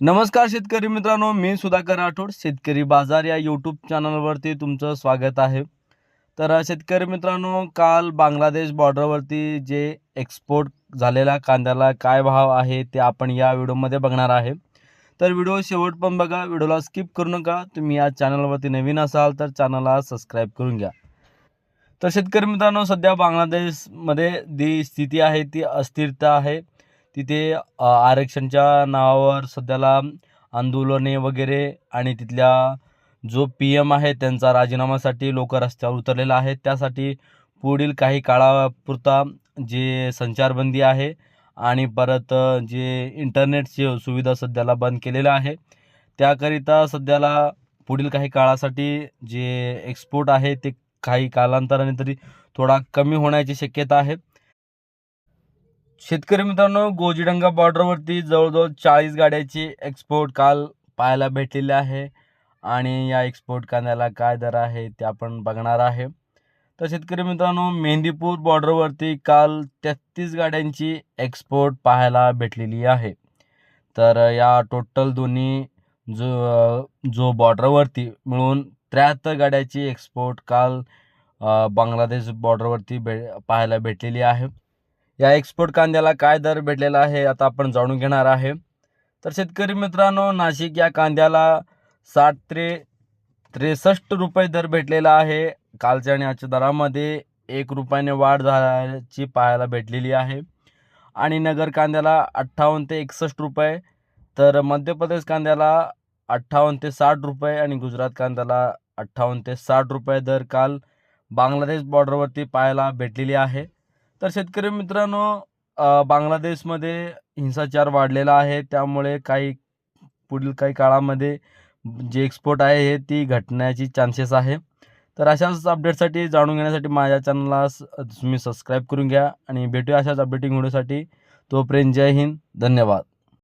नमस्कार शेतकरी मित्रांनो मी सुधाकर राठोड शेतकरी बाजार या यूट्यूब चॅनलवरती तुमचं स्वागत आहे. तर शेतकरी मित्रांनो काल बांगलादेश बॉर्डरवरती जे एक्सपोर्ट झालेल्या कांद्याला काय भाव आहे ते आपण या व्हिडिओमध्ये बघणार आहे. तर व्हिडिओ शेवट पण बघा व्हिडिओला स्किप करू नका. तुम्ही या चॅनलवरती नवीन असाल तर चॅनलला सबस्क्राईब करून घ्या. तर शेतकरी मित्रांनो सध्या बांगलादेशमध्ये जी स्थिती आहे ती अस्थिरता आहे. तिथे आरक्षणच्या नावावर सध्याला आंदोलने वगैरे आणि तिथल्या जो पी एम आहे त्यांचा राजीनाम्यासाठी लोक रस्त्यावर उतरलेला आहे त्यासाठी पुढील काही काळापुरता जे संचारबंदी आहे आणि परत जे इंटरनेटची सुविधा सध्याला बंद केलेलं आहे. त्याकरिता सध्याला पुढील काही काळासाठी जे एक्सपोर्ट आहे ते काही कालांतराने तरी थोडा कमी होण्याची शक्यता आहे. शेतकरी मित्रांनो गोजीडंगा बॉर्डरवरती जवळजवळ चाळीस गाड्याची एक्सपोर्ट काल पाहायला भेटलेली आहे. आणि या एक्सपोर्ट कांद्याला काय दर आहे ते आपण बघणार आहे. तर शेतकरी मित्रांनो मेहंदीपूर बॉर्डरवरती काल तेहतीस गाड्यांची एक्सपोर्ट पाहायला भेटलेली आहे. तर या टोटल दोन्ही जो जो बॉर्डरवरती मिळून त्र्याहत्तर गाड्याची एक्सपोर्ट काल बांगलादेश बॉर्डरवरती भे पाहायला भेटलेली आहे. या एक्सपोर्ट कांद्याला काय दर भेटलेला आहे आता आपण जाणून घेणार आहे. तर शेतकरी मित्रांनो नाशिक या कांद्याला साठ त्रे त्रेसष्ट रुपये दर भेटलेला आहे. कालच्या आणि आजच्या दरामध्ये एक रुपयाने वाढ झाल्याची पाहायला भेटलेली आहे. आणि नगर कांद्याला अठ्ठावन्न ते एकसष्ट रुपये तर मध्य प्रदेश कांद्याला अठ्ठावन्न ते साठ रुपये आणि गुजरात कांद्याला अठ्ठावन्न ते साठ रुपये दर काल बांगलादेश बॉर्डरवरती पाहायला भेटलेली आहे. तर शेतकरी मित्रांनो बांगलादेशमध्ये हिंसाचार वाढलेला आहे. त्यामुळे काही पुढील काही काळामध्ये जे एक्सपोर्ट आहे हे ती घटण्याची चान्सेस आहे. तर अशाच अपडेटसाठी जाणून घेण्यासाठी माझ्या चॅनलला तुम्ही सबस्क्राईब करून घ्या आणि भेटूया अशाच अपडेटिंग व्हिडिओसाठी तोपर्यंत जय हिंद. धन्यवाद.